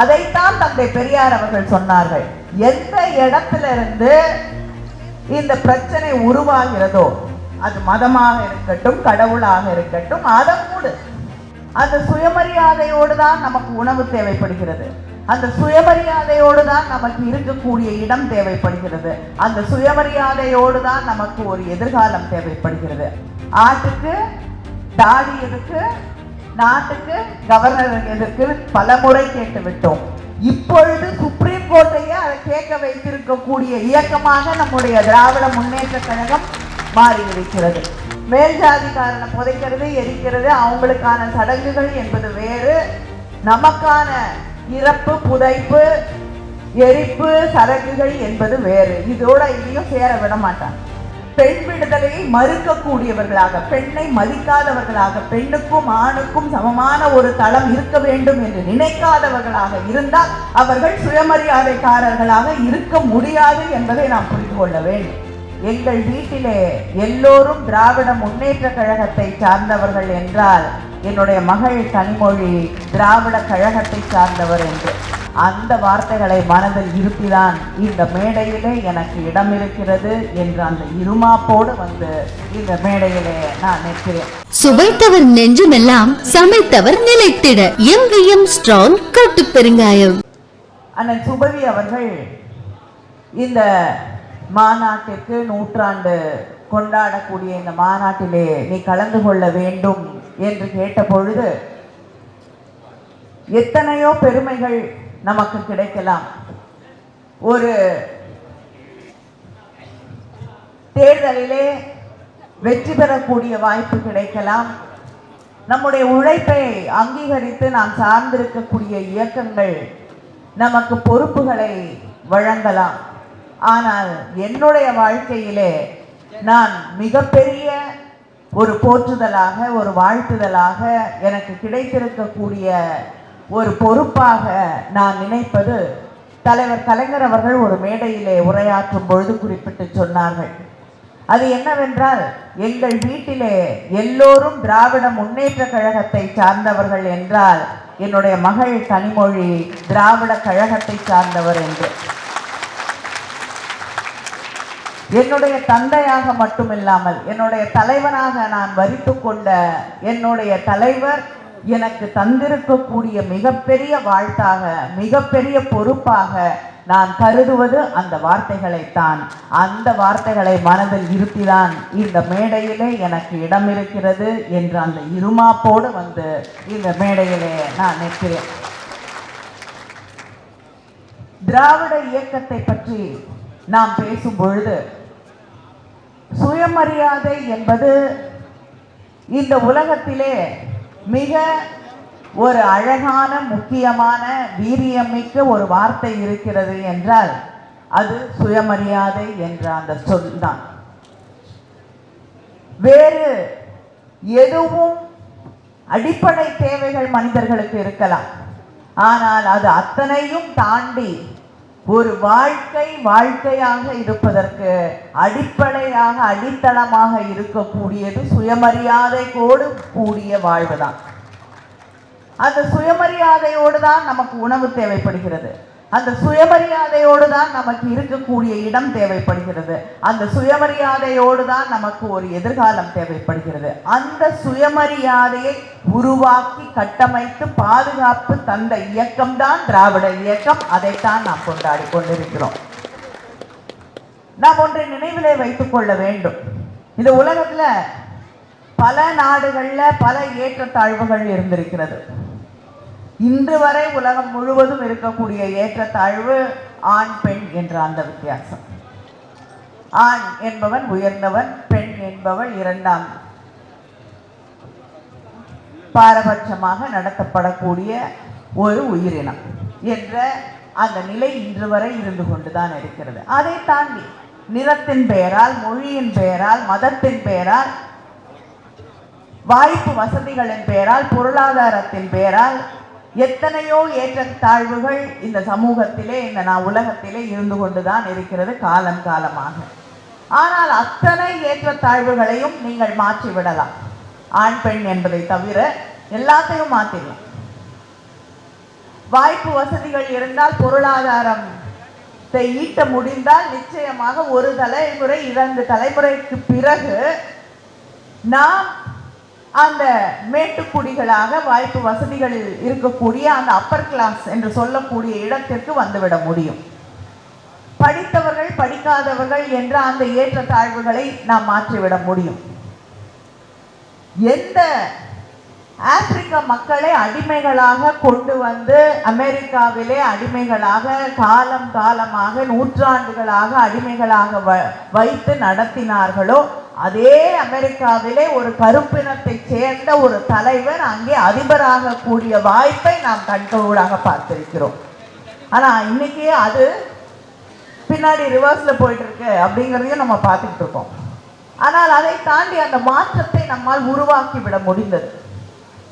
அதைத்தான் தந்தை பெரியார் அவர்கள் சொன்னார்கள். எந்த இடத்துல இருந்து இந்த பிரச்சனை உருவாகிறதோ அது மதமாக இருக்கட்டும் கடவுளாக இருக்கட்டும் அதை மூடு. அந்த சுயமரியாதையோடு தான் நமக்கு உணவு தேவைப்படுகிறது. அந்த சுயமரியாதையோடு தான் நமக்கு இருக்கக்கூடிய இடம் தேவைப்படுகிறது. அந்த சுயமரியாதையோடு தான் நமக்கு ஒரு எதிர்காலம் தேவைப்படுகிறது. ஆட்டுக்கு தாடி எதுக்கு நாட்டுக்கு கவர்னர்களுக்கு பல முறை கேட்டு விட்டோம் இப்பொழுது சுப்ரீம் கோர்ட்டையே அதை கேட்க வைத்திருக்கக்கூடிய இயக்கமாக நம்முடைய திராவிட முன்னேற்ற கழகம் மாறி மேல்ஜாதிக்காரனை புதைக்கிறது எரிக்கிறது அவங்களுக்கான சடங்குகள் என்பது வேறு. நமக்கான இறப்பு புதைப்பு எரிப்பு சடங்குகள் என்பது வேறு. இதோட இதையும் சேர விட மாட்டாங்க. பெண் விடுதலையை மறுக்கக்கூடியவர்களாக பெண்ணை மதிக்காதவர்களாக பெண்ணுக்கும் ஆணுக்கும் சமமான ஒரு தளம் இருக்க வேண்டும் என்று நினைக்காதவர்களாக இருந்தால் அவர்கள் சுயமரியாதைக்காரர்களாக இருக்க முடியாது என்பதை நாம் புரிந்து கொள்ள வேண்டும். எங்கள் வீட்டிலே எல்லோரும் திராவிட முன்னேற்ற கழகத்தை சார்ந்தவர்கள் என்றால் என்னுடைய மகள் கனிமொழி திராவிட கழகத்தை சார்ந்தவர் என்று. அந்த வார்த்தைகளை மனதில் இருத்திதான் இந்த மேடையிலே எனக்கு இடம் இருக்கிறது என்ற அந்த இருமாப்போடு வந்து இந்த மேடையிலே நான் நிற்கிறேன். சுவைத்தவர் நெஞ்சுமெல்லாம் சமைத்தவர் நிலைத்திட. எங்கேயும் ஸ்ட்ராங் கட்டு பெருங்காயம். அண்ணன் சுபவி அவர்கள் இந்த மாநாட்டிற்கு நூற்றாண்டு கொண்டாடக்கூடிய இந்த மாநாட்டிலே நீ கலந்து கொள்ள வேண்டும் என்று கேட்ட பொழுது எத்தனையோ பெருமைகள் நமக்கு கிடைக்கலாம். ஒரு தேர்தலிலே வெற்றி பெறக்கூடிய வாய்ப்பு கிடைக்கலாம். நம்முடைய உழைப்பை அங்கீகரித்து நாம் சார்ந்திருக்கக்கூடிய இயக்கங்கள் நமக்கு பொறுப்புகளை வழங்கலாம். ஆனால் என்னுடைய வாழ்க்கையிலே நான் மிகப்பெரிய ஒரு போற்றுதலாக ஒரு வாழ்த்துதலாக எனக்கு கிடைத்திருக்கக்கூடிய ஒரு பொறுப்பாக நான் நினைப்பது தலைவர் கலைஞர் அவர்கள் ஒரு மேடையிலே உரையாற்றும் பொழுது குறிப்பிட்டு சொன்னார்கள். அது என்னவென்றால் எங்கள் வீட்டிலே எல்லோரும் திராவிட முன்னேற்ற கழகத்தை சார்ந்தவர்கள் என்றால் என்னுடைய மகள் கனிமொழி திராவிட கழகத்தை சார்ந்தவர் என்று. என்னுடைய தந்தையாக மட்டுமில்லாமல் என்னுடைய தலைவனாக நான் வரித்து கொண்ட என்னுடைய தலைவர் எனக்கு தந்திருக்கக்கூடிய மிகப்பெரிய வாழ்த்தாக மிகப்பெரிய பொறுப்பாக நான் கருதுவது அந்த வார்த்தைகளைத்தான். அந்த வார்த்தைகளை மனதில் இருத்திதான் இந்த மேடையிலே எனக்கு இடம் இருக்கிறது என்ற அந்த இருமாப்போடு வந்து இந்த மேடையிலே நான் நிற்கிறேன். திராவிட இயக்கத்தை பற்றி நாம் பேசும் பொழுது சுயமரியாதை என்பது இந்த உலகத்திலே மிக ஒரு அழகான முக்கியமான வீரியமிக்க ஒரு வார்த்தை இருக்கிறது என்றால் அது சுயமரியாதை என்ற அந்த சொல் தான். வேறு எதுவும் அடிப்படை தேவைகள் மனிதர்களுக்கு இருக்கலாம். ஆனால் அது அத்தனையும் தாண்டி ஒரு வாழ்க்கை வாழ்க்கையாக இருப்பதற்கு அடிப்படையாக அடித்தளமாக இருக்கக்கூடியது சுயமரியாதை கோடு கூடிய வாழ்வுதான். அந்த சுயமரியாதையோடு தான் நமக்கு உணவு தேவைப்படுகிறது. அந்த சுயமரியாதையோடு தான் நமக்கு இருக்கக்கூடிய இடம் தேவைப்படுகிறது. அந்த சுயமரியாதையோடு தான் நமக்கு ஒரு எதிர்காலம் தேவைப்படுகிறது. அந்த சுயமரியாதையை உருவாக்கி கட்டமைத்து பாதுகாப்பு தந்த இயக்கம்தான் திராவிட இயக்கம். அதைத்தான் நாம் கொண்டாடி கொண்டிருக்கிறோம். நாம் ஒன்றை நினைவிலே வைத்துக் கொள்ள வேண்டும். இந்த உலகத்தில் பல நாடுகளில் பல ஏற்றத்தாழ்வுகள் இருந்திருக்கிறது. இன்று வரை உலகம் முழுவதும் இருக்கக்கூடிய ஏற்றத்தாழ்வு ஆண் பெண் என்ற அந்த வித்தியாசம். ஆண் என்பவன் உயர்ந்தவன் பெண் என்பவள் இரண்டாம். பாரபட்சமாக நடத்தப்படக்கூடிய ஒரு உயிரினம் என்ற அந்த நிலை இன்று வரை இருந்து கொண்டுதான் இருக்கிறது. அதை தாண்டி நிறத்தின் பெயரால் மொழியின் பெயரால் மதத்தின் பெயரால் வாய்ப்பு வசதிகளின் பெயரால் பொருளாதாரத்தின் பெயரால் எத்தனையோ ஏற்றத்தாழ்வுகள் இந்த சமூகத்திலே இந்த நான் உலகத்திலே இருந்து கொண்டுதான் இருக்கிறது காலம் காலமாக. ஆனால் அத்தனை ஏற்றத்தாழ்வுகளையும் நீங்கள் மாற்றி விடலாம் ஆண் பெண் என்பதை தவிர எல்லாத்தையும் மாற்றிடலாம். வாய்ப்பு வசதிகள் இருந்தால் பொருளாதாரம் ஈட்ட முடிந்தால் நிச்சயமாக ஒரு தலைமுறை இரண்டு தலைமுறைக்கு பிறகு நாம் அந்த மேட்டுக்குடிகளாக வாய்ப்பு வசதிகளில் இருக்கக்கூடிய அந்த அப்பர் கிளாஸ் என்று சொல்லக்கூடிய இடத்திற்கு வந்துவிட முடியும். படித்தவர்கள் படிக்காதவர்கள் என்ற அந்த ஏற்றத்தாழ்வுகளை நாம் மாற்றிவிட முடியும். எந்த ஆப்பிரிக்க மக்களை அடிமைகளாக கொண்டு வந்து அமெரிக்காவிலே அடிமைகளாக காலம் காலமாக நூற்றாண்டுகளாக அடிமைகளாக வ- வைத்து நடத்தினார்களோ அதே அமெரிக்காவிலே ஒரு கருப்பினத்தை சேர்ந்த ஒரு தலைவர் அங்கே அதிபராக கூடிய வாய்ப்பை நாம் கண்கூடாக பார்த்திருக்கிறோம். ஆனா இன்னைக்கு அது பின்னாடி ரிவர்ஸ்ல போயிட்டு இருக்கு அப்படிங்கிறதையும் நம்ம பார்த்துக்கிட்டு இருக்கோம். ஆனால் அதை தாண்டி அந்த மாற்றத்தை நம்மால் உருவாக்கி விட முடிந்தது.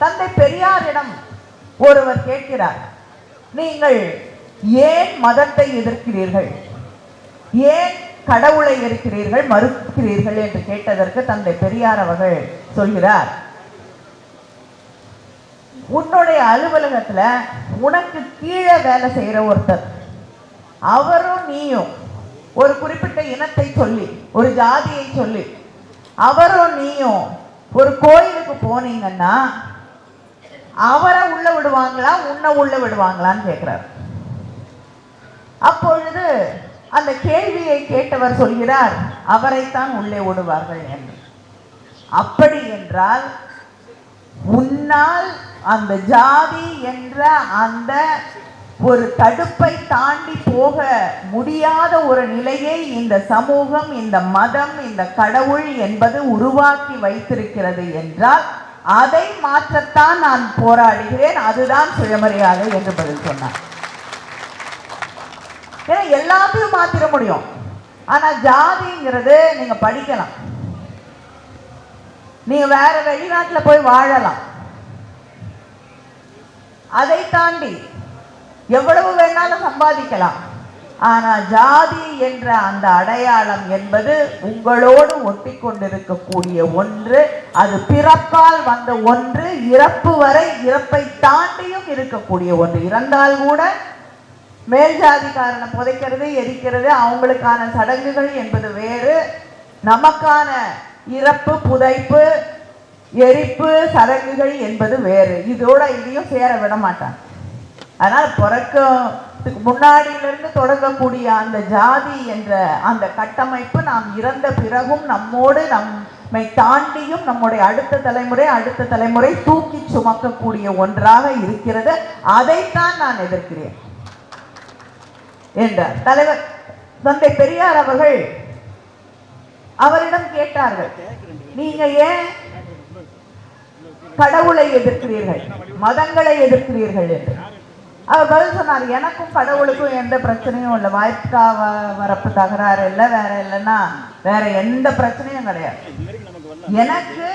தந்தை பெரியாரிடம் ஒருவர் கேட்கிறார் நீங்கள் ஏன் மதத்தை எதிர்க்கிறீர்கள்? ஏன் கடவுளை இருக்கிறீர்கள் மறுக்கிறீர்கள் என்று கேட்டதற்கு தந்தை பெரியார் அவர்கள் சொல்கிறார். உன்னுடைய அலுவலகத்துல உனக்கு கீழே வேலை செய்யற ஒருத்தர் அவரும் நீயும் ஒரு குறிப்பிட்ட இனத்தை சொல்லி ஒரு ஜாதியை சொல்லி அவரும் நீயும் ஒரு கோயிலுக்கு போனீங்கன்னா அவரை உள்ள விடுவாங்களா உன்னை உள்ள விடுவாங்களான்னு கேட்குறாரு அப்பொழுது அந்த கேள்வியை கேட்டவர் சொல்கிறார் அவரைத்தான் உள்ளே ஓடுவார்கள் என்று. அப்படி என்றால் உன்னால் அந்த ஜாதி என்ற அந்த ஒரு தடுப்பை தாண்டி போக முடியாத ஒரு நிலையை இந்த சமூகம் இந்த மதம் இந்த கடவுள் என்பது உருவாக்கி வைத்திருக்கிறது என்றால் அதை மாற்றத்தான் நான் போராடுகிறேன். அதுதான் சுயமரியாதை என்று பதில் சொன்னார். ஏன்னா எல்லாத்தையும் மாத்திர முடியும். ஆனா ஜாதிங்கிறது நீங்க படிக்கலாம். நீங்க வேற வெளிநாட்டுல போய் வாழலாம். அதை தாண்டி எவ்வளவு வேணாலும் சம்பாதிக்கலாம். ஆனா ஜாதி என்ற அந்த அடையாளம் என்பது உங்களோடு ஒட்டி கொண்டிருக்கக்கூடிய ஒன்று அது பிறப்பால் வந்த ஒன்று இறப்பு வரை இறப்பை தாண்டியும் இருக்கக்கூடிய ஒன்று. இறந்தால் கூட மேல் ஜாதிக்காரனை புதைக்கிறது எரிக்கிறது அவங்களுக்கான சடங்குகள் என்பது வேறு. நமக்கான இறப்பு புதைப்பு எரிப்பு சடங்குகள் என்பது வேறு. இதோட இதையும் சேர விட மாட்டாங்க. அதனால் பிறக்கிறதுக்கு முன்னாடியிலிருந்து தொடங்கக்கூடிய அந்த ஜாதி என்ற அந்த கட்டமைப்பு நாம் இறந்த பிறகும் நம்மோடு நம்மை தாண்டியும் நம்முடைய அடுத்த தலைமுறை அடுத்த தலைமுறை தூக்கி சுமக்கக்கூடிய ஒன்றாக இருக்கிறது. அதைத்தான் நான் எதிர்க்கிறேன். என்றார். தலைவர் தந்தை பெரியார் அவர்கள் அவரிடம் கேட்டார்கள் நீங்க ஏன் கடவுளை எதிர்க்கிறீர்கள் மதங்களை எதிர்க்கிறீர்கள் என்று? அவர் பதில் சொன்னார் எனக்கும் கடவுளுக்கும் எந்த பிரச்சனையும் இல்லை. வாய்க்கா வரப்பு தகராறு இல்லை வேற இல்லைன்னா வேற எந்த பிரச்சனையும் கிடையாது. எனக்கு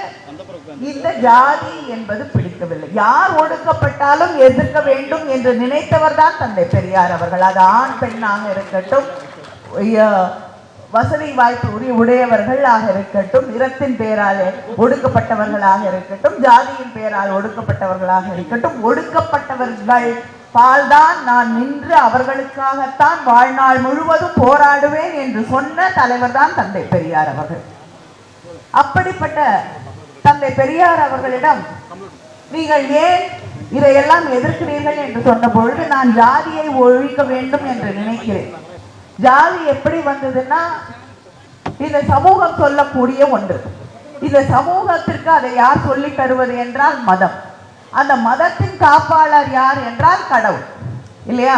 இந்த ஜாதி என்பது பிடிக்கவில்லை. யார் ஒடுக்கப்பட்டாலும் எதிர்க்க வேண்டும் என்று நினைத்தவர் தான் தந்தை பெரியார் அவர்கள். அது ஆண் பெண்ணாக இருக்கட்டும் வசதி வாய்ப்பு உரிய உடையவர்களாக இருக்கட்டும் நிறத்தின் பெயரால் ஒடுக்கப்பட்டவர்களாக இருக்கட்டும் ஜாதியின் பெயரால் ஒடுக்கப்பட்டவர்களாக இருக்கட்டும் ஒடுக்கப்பட்டவர்கள் பால்தான் நான் நின்று அவர்களுக்காகத்தான் வாழ்நாள் முழுவதும் போராடுவேன் என்று சொன்ன தலைவர் தான் தந்தை பெரியார் அவர்கள். அப்படிப்பட்ட தந்தை பெரியார் அவர்களிடம் நீங்கள் ஏன் இதையெல்லாம் எதிர்க்கிறீர்கள் என்று சொன்ன பொழுது நான் ஜாதியை ஒழிக்க வேண்டும் என்று நினைக்கிறேன். ஜாதி எப்படி வந்ததுன்னா இந்த சமூகம் சொல்லக்கூடிய ஒன்று. இந்த சமூகத்திற்கு அதை யார் சொல்லி தருவது என்றால் மதம். அந்த மதத்தின் காப்பாளர் யார் என்றால் கடவுள். இல்லையா?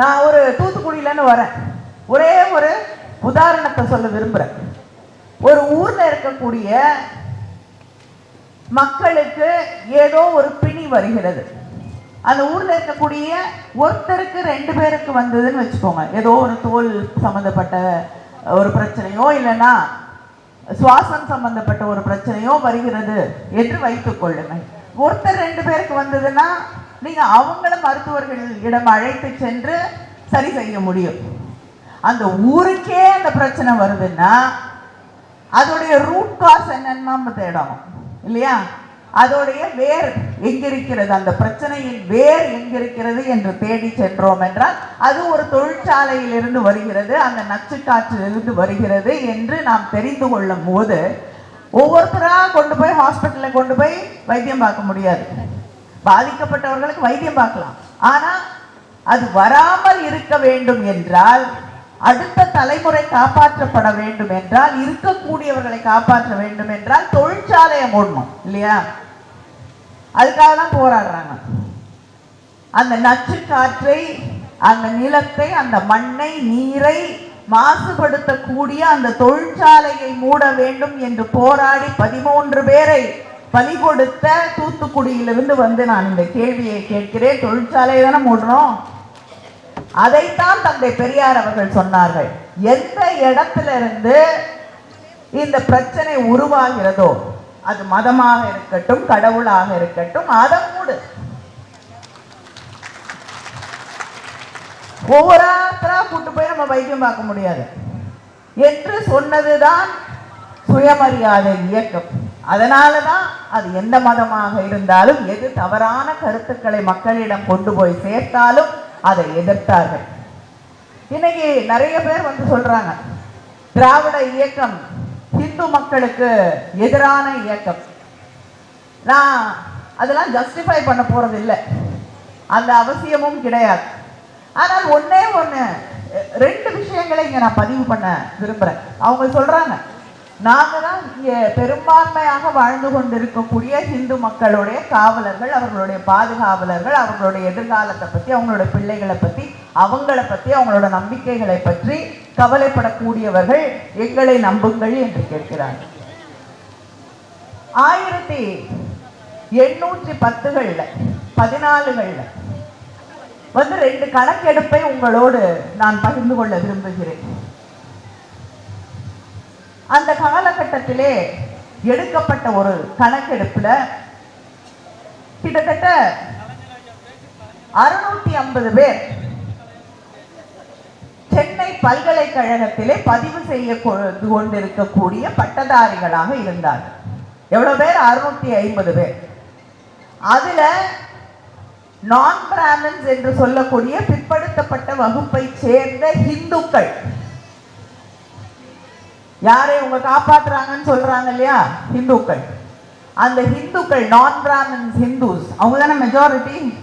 நான் ஒரு தூத்துக்குடியிலன்னு வரேன். ஒரே ஒரு உதாரணத்தை சொல்ல விரும்புகிறேன் ஒரு ஊர்ல இருக்கக்கூடிய மக்களுக்கு ஏதோ ஒரு பிணி வருகிறது. அந்த ஊர்ல இருக்கக்கூடிய ஒருத்தருக்கு ரெண்டு பேருக்கு வந்ததுன்னு வச்சுக்கோங்க. ஏதோ ஒரு தோல் சம்பந்தப்பட்ட ஒரு பிரச்சனையோ இல்லைன்னா சுவாசம் சம்பந்தப்பட்ட ஒரு பிரச்சனையோ வருகிறது என்று வைத்துக் கொள்ளுங்கள். ஒருத்தர் ரெண்டு பேருக்கு வந்ததுன்னா நீங்க அவங்கள மருத்துவர்களிடம் அழைத்து சென்று சரி செய்ய முடியும். அந்த ஊருக்கே அந்த பிரச்சனை வருதுன்னா அதோடைய ரூட் காஸ் என்னன்னு நம்ம தேடணும். இல்லையா? அதோடைய வேர் எங்கிருக்கிறது? அந்த பிரச்சனையின் வேர் எங்கிருக்கிறது என்று தேடி சென்றோம் என்றால் அது ஒரு தொழிற்சாலையிலிருந்து வருகிறது அந்த நச்சுக்காற்றிலிருந்து வருகிறது என்று நாம் தெரிந்து கொள்ளும் போது ஒவ்வொருத்தராக கொண்டு போய் ஹாஸ்பிட்டலில் கொண்டு போய் வைத்தியம் பார்க்க முடியாது. பாதிக்கப்பட்டவர்களுக்கு வைத்தியம் பார்க்கலாம். ஆனால் அது வராமல் இருக்க வேண்டும் என்றால் அடுத்த தலைமுறை காப்பாற்றப்பட வேண்டும் என்றால் இருக்கக்கூடியவர்களை காப்பாற்ற வேண்டும் என்றால் தொழிற்சாலையை மூடணும் இல்லையா? அதுக்காக தான் போராடுறாங்க. அந்த நச்சு காற்றை அந்த நிலத்தை அந்த மண்ணை நீரை மாசுபடுத்தக்கூடிய அந்த தொழிற்சாலையை மூட வேண்டும் என்று போராடி பதிமூன்று பேரை பலி கொடுத்த தூத்துக்குடியிலிருந்து வந்து நான் இந்த கேள்வியை கேட்கிறேன். தொழிற்சாலையை தானே மூடுறோம்? அதைத்தான் தந்தை பெரியார் அவர்கள் சொன்னார்கள். எந்த இடத்துல இருந்து இந்த பிரச்சனை உருவாகிறதோ அது மதமாக இருக்கட்டும் கடவுளாக இருக்கட்டும் அதை மூடு. ஒவ்வொரு ஆத்தரா கூட்டு போய் நம்ம வைத்தியம் பார்க்க முடியாது. என்று சொன்னதுதான் சுயமரியாதை இயக்கம். அதனால தான் அது எந்த மதமாக இருந்தாலும் எது தவறான கருத்துக்களை மக்களிடம் கொண்டு போய் சேர்த்தாலும் அதை எதிர்த்தார்கள். இன்னைக்கு நிறைய பேர் வந்து சொல்றாங்க திராவிட இயக்கம் இந்து மக்களுக்கு எதிரான இயக்கம். நான் அதெல்லாம் ஜஸ்டிஃபை பண்ண போறது இல்லை. அந்த அவசியமும் கிடையாது. ஆனால் ஒன்னே ஒன்று ரெண்டு விஷயங்களை இங்கே நான் பதிவு பண்ண விரும்புகிறேன் அவங்க சொல்கிறாங்க நாங்கள் தான் இங்கே பெரும்பான்மையாக வாழ்ந்து கொண்டிருக்கக்கூடிய ஹிந்து மக்களுடைய காவலர்கள் அவர்களுடைய பாதுகாவலர்கள் அவர்களுடைய எதிர்காலத்தை பத்தி அவங்களுடைய பிள்ளைகளை பத்தி அவங்கள பத்தி அவங்களோட நம்பிக்கைகளை பற்றி கவலைப்படக்கூடியவர்கள் எங்களை நம்புங்கள் என்று கேட்கிறார்கள் ஆயிரத்தி எண்ணூற்றி பத்துகள்ல பதினாலுகள்ல வந்து ரெண்டு கணக்கெடுப்பை உங்களோடு நான் பகிர்ந்து கொள்ள விரும்புகிறேன். அந்த காலகட்டத்திலே எடுக்கப்பட்ட ஒரு கணக்கெடுப்புல கிட்டத்தட்ட அறுநூத்தி ஐம்பது பேர் சென்னை பல்கலைக்கழகத்திலே பதிவு செய்ய கொண்டிருக்கக்கூடிய பட்டதாரிகளாக இருந்தார்கள். எவ்வளவு பேர்? அறுநூத்தி ஐம்பது பேர். அதுல நான் பிராமின்ஸ் என்று சொல்லக்கூடிய பிற்படுத்தப்பட்ட வகுப்பை சேர்ந்த இந்துக்கள் யாரை இவங்க காப்பாத்துறாங்கன்னு சொல்றாங்க இல்லையா? ஹிந்துக்கள். அந்த ஹிந்துக்கள் நான் பிராமின்ஸ் ஹிந்துஸ் அவங்க தானே மெஜாரிட்டி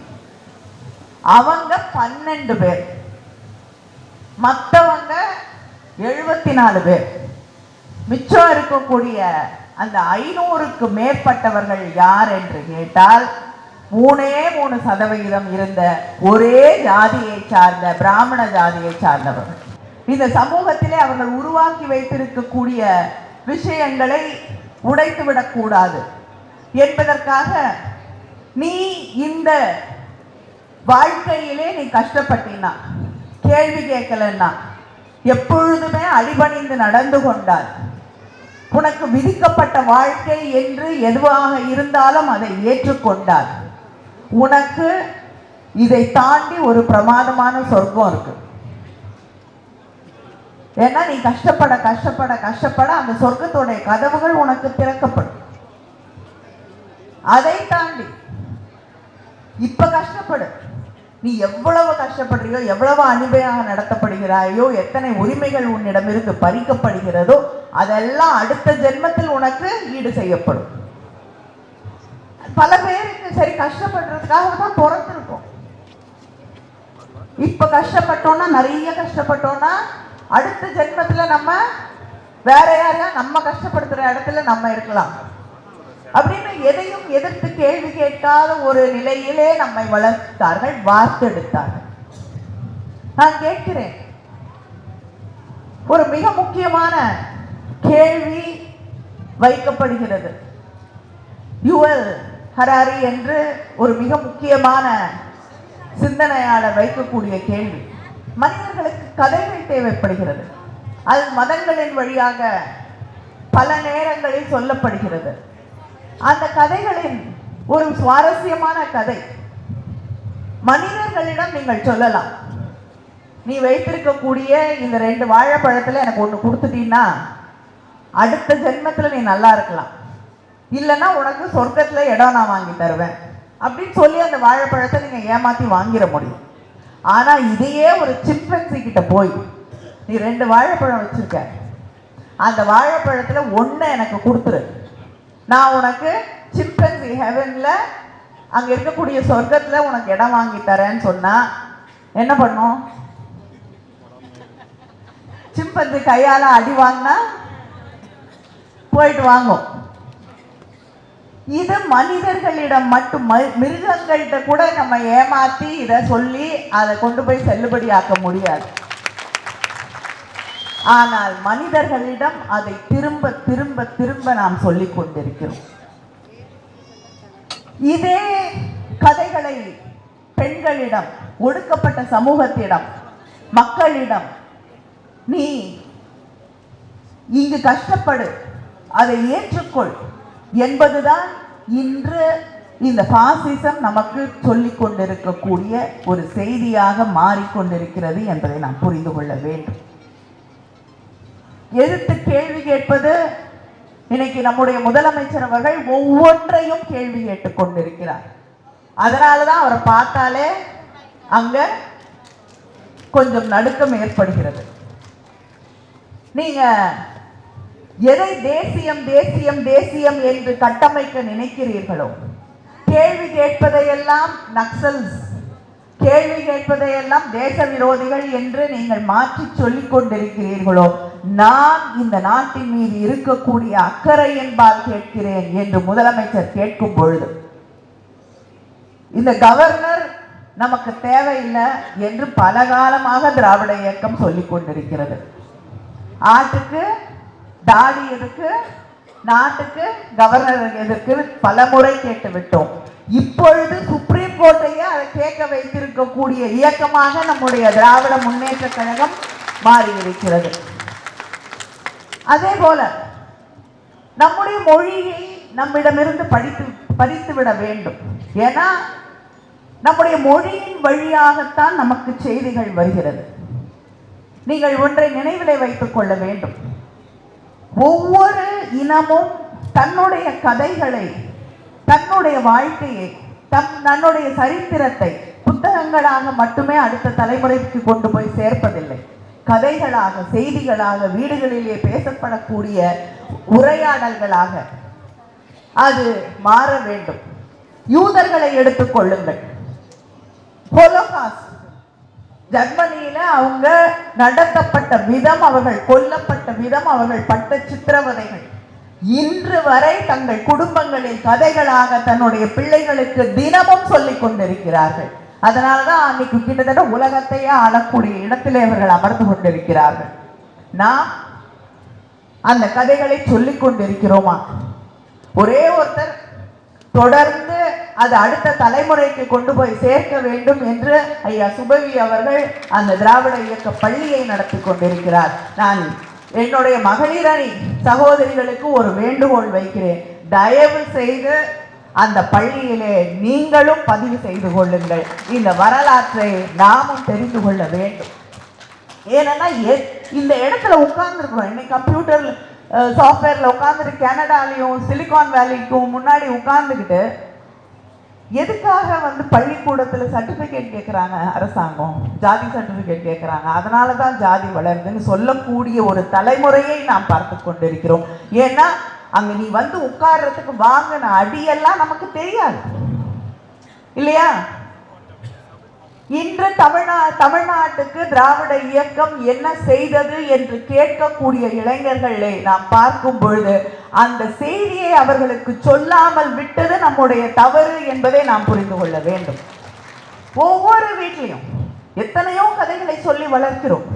அவங்க பன்னெண்டு பேர். மற்றவங்க எழுபத்தி நாலு பேர். மிச்சம் இருக்கக்கூடிய அந்த ஐநூறுக்கு மேற்பட்டவர்கள் யார் என்று கேட்டால் மூணே மூணு சதவிகிதம் இருந்த ஒரே ஜாதியை சார்ந்த பிராமண ஜாதியை சார்ந்தவர்கள். இந்த சமூகத்திலே அவர்கள் உருவாக்கி வைத்திருக்கக்கூடிய விஷயங்களை உடைத்துவிடக்கூடாது என்பதற்காக நீ இந்த வாழ்க்கையிலே நீ கஷ்டப்பட்டினா கேள்வி கேட்கலன்னா எப்பொழுதுமே அடிபணிந்து நடந்து கொண்டார் உனக்கு விதிக்கப்பட்ட வாழ்க்கை என்று எதுவாக இருந்தாலும் அதை ஏற்றுக்கொண்டார் உனக்கு இதை தாண்டி ஒரு பிரமாதமான சொர்க்கம் இருக்கு. ஏன்னா நீ கஷ்டப்பட கஷ்டப்பட கஷ்டப்பட அந்த சொர்க்கத்தோடைய கதவுகள் உனக்கு திறக்கப்படும். அதை தாண்டி இப்ப கஷ்டப்படு. நீ எவ்வளவு கஷ்டப்படுறியோ எவ்வளவு அனிமையாக நடத்தப்படுகிறாயோ எத்தனை உரிமைகள் உன்னிடமிருந்து பறிக்கப்படுகிறதோ அதெல்லாம் அடுத்த ஜென்மத்தில் உனக்கு ஈடு செய்யப்படும். பல பேருக்கு சரி கஷ்டப்படுறதுக்காக தான் பிறந்திருக்கும். இப்ப கஷ்டப்பட்டோம்னா நிறைய கஷ்டப்பட்டோம்னா அடுத்த ஜென்மத்துல நம்ம வேற யாரையா நம்ம கஷ்டப்படுத்துற இடத்துல நம்ம இருக்கலாம். அப்படின்னு எதையும் எதிர்த்து கேள்வி கேட்காத ஒரு நிலையிலே நம்மை வளர்த்தார்கள் வார்த்தெடுத்தார்கள். நான் கேட்கிறேன். ஒரு மிக முக்கியமான கேள்வி வைக்கப்படுகிறது. யுவல் ஹராரி என்று ஒரு மிக முக்கியமான சிந்தனையாளர் வைக்கக்கூடிய கேள்வி. மனிதர்களுக்கு கதைகள் தேவைப்படுகிறது. அது மதங்களின் வழியாக பல நேரங்களில் சொல்லப்படுகிறது. அந்த கதைகளின் ஒரு சுவாரஸ்யமான கதை. மனிதர்களிடம் நீங்கள் சொல்லலாம். நீ வைத்திருக்கக்கூடிய இந்த ரெண்டு வாழைப்பழத்தில் எனக்கு ஒன்று கொடுத்துட்டீன்னா அடுத்த ஜென்மத்தில் நீ நல்லா இருக்கலாம். இல்லைன்னா உனக்கு சொர்க்கத்தில் இடம் நான் வாங்கி தருவேன். அப்படின்னு சொல்லி அந்த வாழைப்பழத்தை நீங்கள் ஏமாற்றி வாங்கிட முடியும். ஆனா இதையே ஒரு சிம்பன்சி கிட்ட போய் நீ ரெண்டு வாழைப்பழம் வச்சிருக்க. அந்த வாழைப்பழத்துல ஒண்ணு எனக்கு கொடுத்துரு. நான் உனக்கு சிம்பன்சி ஹெவன்ல அங்க இருக்கக்கூடிய சொர்க்கத்துல உனக்கு இடம் வாங்கி தரேன்னு சொன்னா என்ன பண்ணும்? சிம்பன்சி கையால அடி வாங்கினா போயிட்டு வாங்கும். இது மனிதர்களிடம் மட்டும் மிருகங்கள்கிட்ட கூட நம்ம ஏமாத்தி இதை சொல்லி அதை கொண்டு போய் செல்லுபடியாக்க முடியாது. ஆனால் மனிதர்களிடம் அதை திரும்ப திரும்ப திரும்ப நாம் சொல்லிக் கொண்டிருக்கிறோம். இதே கதைகளை பெண்களிடம் ஒடுக்கப்பட்ட சமூகத்திடம் மக்களிடம் நீ இங்கு கஷ்டப்படு அதை ஏற்றுக்கொள். என்பதுதான் இன்று இந்த பாசிசம் நமக்கு சொல்லிக் கொண்டிருக்கக்கூடிய ஒரு செய்தியாக மாறிக்கொண்டிருக்கிறது என்பதை நாம் புரிந்து கொள்ள வேண்டும். எதிர்த்து கேள்வி கேட்பது இன்னைக்கு நம்முடைய முதலமைச்சர் அவர்கள் ஒவ்வொன்றையும் கேள்வி கேட்டுக் கொண்டிருக்கிறார். அதனாலதான் அவரை பார்த்தாலே அங்க கொஞ்சம் நடுக்கம் ஏற்படுகிறது. நீங்க எதை தேசியம் தேசியம் தேசியம் என்று கட்டமைக்க நினைக்கிறீர்களோ? கேள்வி கேட்பதையெல்லாம் நக்சல்ஸ். கேள்வி கேட்பதையெல்லாம் தேச விரோதிகள் என்று நீங்கள் மாற்றி சொல்லிக் கொண்டிருக்கிறீர்களோ? நான் இந்த நாட்டின் மீது இருக்கக்கூடிய அக்கறை என்பால் கேட்கிறேன் என்று முதலமைச்சர் கேட்கும் பொழுது இந்த கவர்னர் நமக்கு தேவையில்லை என்று பல காலமாக திராவிட இயக்கம் சொல்லிக் கொண்டிருக்கிறது. ஆட்டுக்கு தாடி எதுக்கு? நாட்டுக்கு கவர்னர் எதற்கு பல முறை கேட்டு விட்டோம் இப்பொழுது சுப்ரீம் கோர்ட்டையே அதை கேட்க வைத்திருக்கக்கூடிய இயக்கமாக நம்முடைய திராவிட முன்னேற்ற கழகம் மாறி இருக்கிறது அதே போல நம்முடைய மொழியை நம்மிடமிருந்து படித்து பறித்து விட வேண்டும். ஏன்னா நம்முடைய மொழியின் வழியாகத்தான் நமக்கு செய்திகள் வருகிறது. நீங்கள் ஒன்றை நினைவிலை வைத்துக் கொள்ள வேண்டும். ஒவ்வொரு இனமும் தன்னுடைய கதைகளை தன்னுடைய வாழ்க்கையை தம் தன்னுடைய சரித்திரத்தை புத்தகங்களாக மட்டுமே அடுத்த தலைமுறைக்கு கொண்டு போய் சேர்ப்பதில்லை. கதைகளாக செய்திகளாக வீடுகளிலே பேசப்படக்கூடிய உரையாடல்களாக அது மாற வேண்டும். யூதர்களை எடுத்துக்கொள்ளுங்கள் ஹோலோகாஸ்ட் ஜெர்மனியில அவங்க நடத்தப்பட்ட விதம் அவர்கள் கொல்லப்பட்ட விதம் அவர்கள் பட்ட சித்திரவதைகள். இன்று வரை தங்கள் குடும்பங்களில் கதைகளாக தன்னுடைய பிள்ளைகளுக்கு தினமும் சொல்லிக் கொண்டிருக்கிறார்கள். அதனாலதான் அன்னைக்கு கிட்டத்தட்ட உலகத்தையே ஆளக்கூடிய இடத்திலே அவர்கள் அமர்ந்து கொண்டிருக்கிறார்கள். நாம் அந்த கதைகளை சொல்லிக் கொண்டிருக்கிறோமா? ஒரே ஒருத்தர் தொடர்ந்து அது அடுத்த தலைமுறைக்கு கொண்டு போய் சேர்க்க வேண்டும் என்று ஐயா சுபவி அவர்கள் அந்த திராவிட இயக்க பள்ளியை நடத்தி கொண்டிருக்கிறார். நான் என்னுடைய மகளிர் அணி சகோதரிகளுக்கு ஒரு வேண்டுகோள் வைக்கிறேன். தயவு செய்து அந்த பள்ளியிலே நீங்களும் பதிவு செய்து கொள்ளுங்கள். இந்த வரலாற்றை நாமும் தெரிந்து கொள்ள வேண்டும். ஏன்னா இந்த இடத்துல உட்கார்ந்துருக்குறோம். இன்னைக்கு கம்ப்யூட்டர் சாஃப்ட்வேரில் உட்காந்துட்டு கனடாலையும் சிலிகான் வேலிக்கும் முன்னாடி உட்காந்துக்கிட்டு எதுக்காக வந்து பள்ளிக்கூடத்தில் சர்டிஃபிகேட் கேட்குறாங்க அரசாங்கம்? ஜாதி சர்டிஃபிகேட் கேட்குறாங்க அதனால தான் ஜாதி வளருதுன்னு சொல்லக்கூடிய ஒரு தலைமுறையை நாம் பார்த்து கொண்டிருக்கிறோம். ஏன்னா அங்கே நீ வந்து உட்கார்றதுக்கு வாங்கின அடியெல்லாம் நமக்கு தெரியாது. இல்லையா? இன்று தமிழ்நா தமிழ்நாட்டுக்கு திராவிட இயக்கம் என்ன செய்தது என்று கேட்கக்கூடிய இளைஞர்களை நாம் பார்க்கும் பொழுது அந்த செய்தியை அவர்களுக்கு சொல்லாமல் விட்டது நம்முடைய தவறு என்பதை நாம் புரிந்து கொள்ள வேண்டும். ஒவ்வொரு வீட்லையும் எத்தனையோ கதைகளை சொல்லி வளர்க்கிறோம்.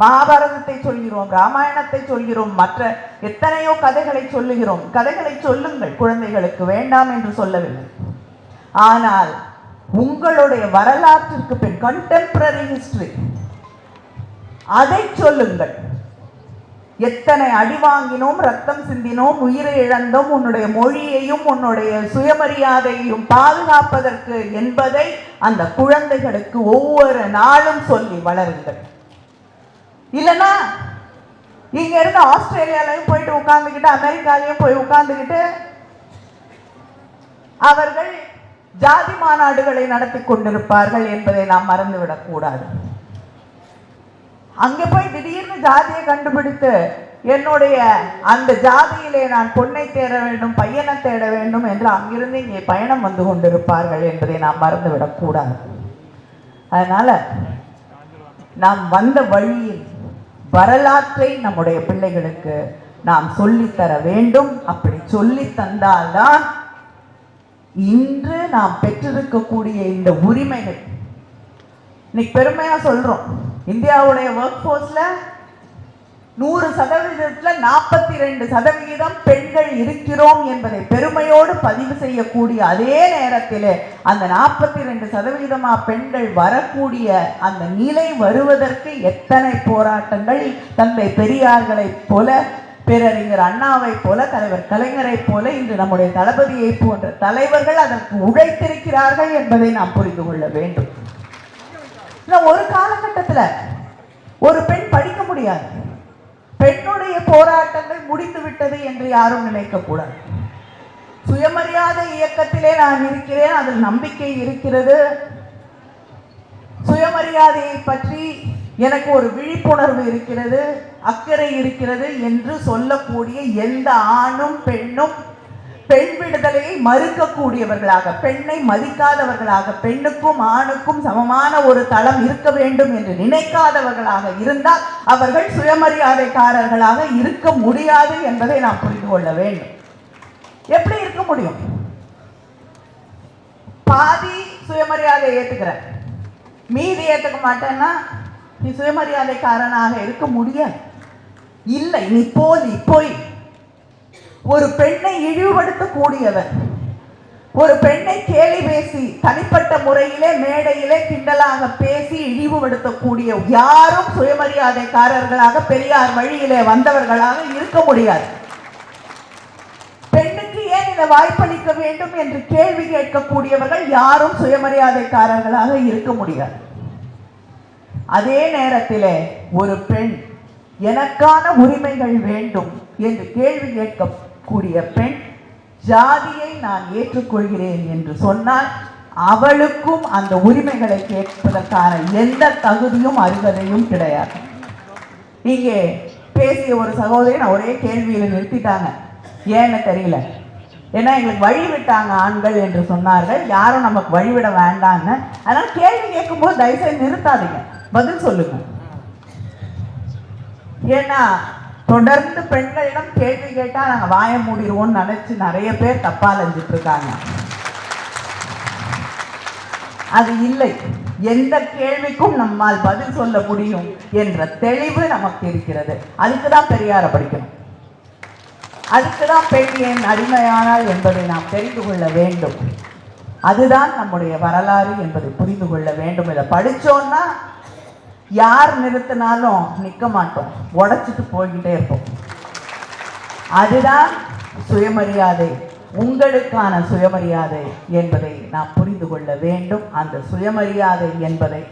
மகாபாரதத்தை சொல்கிறோம் ராமாயணத்தை சொல்கிறோம் மற்ற எத்தனையோ கதைகளை சொல்லுகிறோம். கதைகளை சொல்லுங்கள் குழந்தைகளுக்கு வேண்டாம் என்று சொல்லவில்லை. ஆனால் உங்களுடைய வரலாற்றிற்கு பின் கண்டெம்பரரி ஹிஸ்டரி அதை சொல்லுங்கள். எத்தனை அடி வாங்கினோம் ரத்தம் சிந்தினோம் உயிரை இழந்தோம் உன்னுடைய மொழியையும் உன்னுடைய சுயமரியாதையையும் பாதுகாப்பதற்கு என்பதை அந்த குழந்தைகளுக்கு ஒவ்வொரு நாளும் சொல்லி வளருங்கள். இல்லைன்னா இங்க இருந்து ஆஸ்திரேலியாலையும் போயிட்டு உட்கார்ந்துக்கிட்டு அமெரிக்காலையும் போய் உட்கார்ந்துக்கிட்டு அவர்கள் ஜாதி மாநாடுகளை நடத்தி கொண்டிருப்பார்கள் என்பதை நாம் மறந்துவிடக் கூடாது. அங்கே போய் திடீர்னு ஜாதியை கண்டுபிடித்து என்னுடைய அந்த ஜாதியிலே நான் பொண்ணை தேட வேண்டும் பையனை தேட வேண்டும் என்று அங்கிருந்து இங்கே பயணம் வந்து கொண்டிருப்பார்கள் என்பதை நாம் மறந்துவிடக் கூடாது. அதனால நாம் வந்த வழியில் வரலாற்றை நம்முடைய பிள்ளைகளுக்கு நாம் சொல்லித்தர வேண்டும். அப்படி சொல்லி தந்தால்தான் இன்று நாம் பெற்றிருக்கக்கூடிய இந்த உரிமைகள். இன்னைக்கு பெருமையா சொல்றோம். இந்தியாவுடைய ஒர்க் ஃபோர்ஸ்ல நூறு சதவீதத்துல நாற்பத்தி ரெண்டு சதவிகிதம் பெண்கள் இருக்கிறோம் என்பதை பெருமையோடு பதிவு செய்யக்கூடிய அதே நேரத்தில் அந்த நாற்பத்தி ரெண்டு சதவிகிதமா பெண்கள் வரக்கூடிய அந்த நிலை வருவதற்கு எத்தனை போராட்டங்கள் தந்தை பெரியார்களைப் போல பேரறிஞர் அண்ணாவைப் போல தலைவர் கலைஞரைப் போல இன்று நம்முடைய தளபதியை போன்ற தலைவர்கள் அதற்கு உழைத்திருக்கிறார்கள் என்பதை நாம் புரிந்து கொள்ள வேண்டும். ஒரு காலகட்டத்துல ஒரு பெண் படிக்க முடியாது. பெண்ணுடைய போராட்டங்கள் முடிந்து விட்டது என்று யாரும் நினைக்க கூடாது. சுயமரியாதை இயக்கத்திலே நான் இருக்கிறேன் அதில் நம்பிக்கை இருக்கிறது. சுயமரியாதையை பற்றி எனக்கு ஒரு விழிப்புணர்வு இருக்கிறது அக்கறை இருக்கிறது என்று சொல்லக்கூடிய எந்த ஆணும் பெண்ணும் பெண் விடுதலையை மறுக்கக்கூடியவர்களாக பெண்ணை மதிக்காதவர்களாக பெண்ணுக்கும் ஆணுக்கும் சமமான ஒரு தளம் இருக்க வேண்டும் என்று நினைக்காதவர்களாக இருந்தால் அவர்கள் சுயமரியாதைக்காரர்களாக இருக்க முடியாது என்பதை நாம் புரிந்து கொள்ள வேண்டும். எப்படி இருக்க முடியும்? பாதி சுயமரியாதை ஏத்துக்கிறேன். மீதி ஏத்துக்க மாட்டேன்னா நீ சுயமரியாதைக்காரனாக இருக்க முடியாது. இல்லை நீ போ நீ போய். ஒரு பெண்ணை இழிவுபடுத்தக்கூடியவர் ஒரு பெண்ணை கேலி பேசி தனிப்பட்ட முறையிலே மேடையிலே கிண்டலாக பேசி இழிவுபடுத்தக்கூடிய யாரும் சுயமரியாதைக்காரர்களாக பெரியார் வழியிலே வந்தவர்களாக இருக்க முடியாது. பெண்ணுக்கு ஏன் இந்த வாய்ப்பளிக்க வேண்டும் என்று கேள்வி கேட்கக்கூடியவர்கள் யாரும் சுயமரியாதைக்காரர்களாக இருக்க முடியாது. அதே நேரத்தில் ஒரு பெண் எனக்கான உரிமைகள் வேண்டும் என்று கேள்வி கேட்கக்கூடிய பெண் ஜாதியை நான் ஏற்றுக்கொள்கிறேன் என்று சொன்னால் அவளுக்கும் அந்த உரிமைகளை கேட்பதற்கான எந்த தகுதியும் அருகதையும் கிடையாது. இங்கே பேசிய ஒரு சகோதரி நான் ஒரே கேள்வியில் நிறுத்திட்டாங்க. ஏன்னு தெரியல. ஏன்னா எங்களுக்கு வழி விட்டாங்க ஆண்கள் என்று சொன்னார்கள். யாரும் நமக்கு வழிவிட வேண்டாம்னு. அதனால் கேள்வி கேட்கும்போது தயவுசெய்து நிறுத்தாதீங்க. பதில் சொல்லுங்க. ஏன்னா தொடர்ந்து பெண்களிடம் கேள்வி கேட்டா நாங்க வாய மூடிடுவோம்னு நினைச்சு நிறைய பேர் தப்பாக லஞ்சிட்டு இருக்காங்க அது இல்லை. எந்த கேள்விக்கும் நம்மால் பதில் சொல்ல முடியும் என்ற தெளிவு நமக்கு இருக்கிறது. அதுக்கு தான் பெரியார படிக்கணும். அதுக்கு தான் பெண் ஏன் அடிமையானால் என்பதை நாம் தெரிந்து கொள்ள வேண்டும். அதுதான் நம்முடைய வரலாறு என்பதை புரிந்து கொள்ள வேண்டும். இதை படிச்சோம்னா யார் நிறுத்தினாலும் நிற்க மாட்டோம். உடச்சிட்டு போய்கிட்டே இருப்போம். அதுதான் சுயமரியாதை. உங்களுக்கான சுயமரியாதை என்பதை நாம் புரிந்து கொள்ள வேண்டும். அந்த சுயமரியாதை என்பதை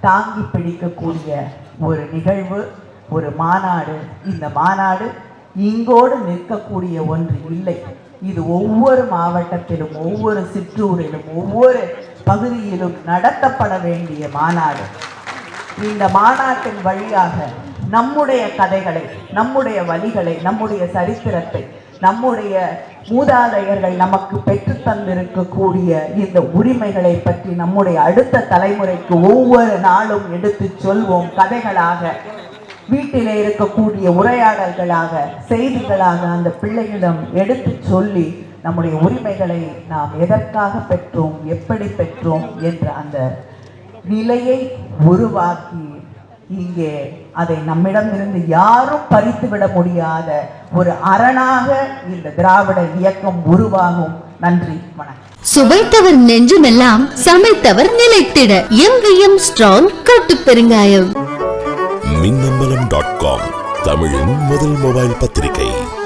தாங்கி பிடிக்கக்கூடிய ஒரு நிகழ்வு ஒரு மாநாடு. இந்த மாநாடு இங்கோடு நிற்கக்கூடிய ஒன்று இல்லை. இது ஒவ்வொரு மாவட்டத்திலும் ஒவ்வொரு சிற்றூரிலும் ஒவ்வொரு பகுதியிலும் நடத்தப்பட வேண்டிய மாநாடு. இந்த மாநாட்டின் வழியாக நம்முடைய கதைகளை நம்முடைய வழிகளை நம்முடைய சரித்திரத்தை நம்முடைய மூதாதையர்கள் நமக்கு பெற்று தந்திருக்கக்கூடிய இந்த உரிமைகளை பற்றி நம்முடைய அடுத்த தலைமுறைக்கு ஒவ்வொரு நாளும் எடுத்து சொல்வோம் கதைகளாக. வீட்டிலே இருக்கக்கூடிய உரையாடல்களாக செய்திகளாக அந்த பிள்ளைகளிடம் எடுத்து சொல்லி நம்முடைய உரிமைகளை நாம் எதற்காக பெற்றோம் எப்படி பெற்றோம் என்ற அந்த நிலையை உருவாக்கி இங்கே அதை நம்மிடமிருந்து யாரும் பறித்துவிட முடியாத ஒரு அரணாக இந்த திராவிட இயக்கம் உருவாகும். நன்றி வணக்கம். சுவைத்தவர் நெஞ்சுமெல்லாம் சமைத்தவர் நிலைத்திட. எங்கேயும் ஸ்ட்ராங் கட்டு பெருங்காயம். மின்னம்பலம் டாட் காம் தமிழின் முதல் மொபைல் பத்திரிகை.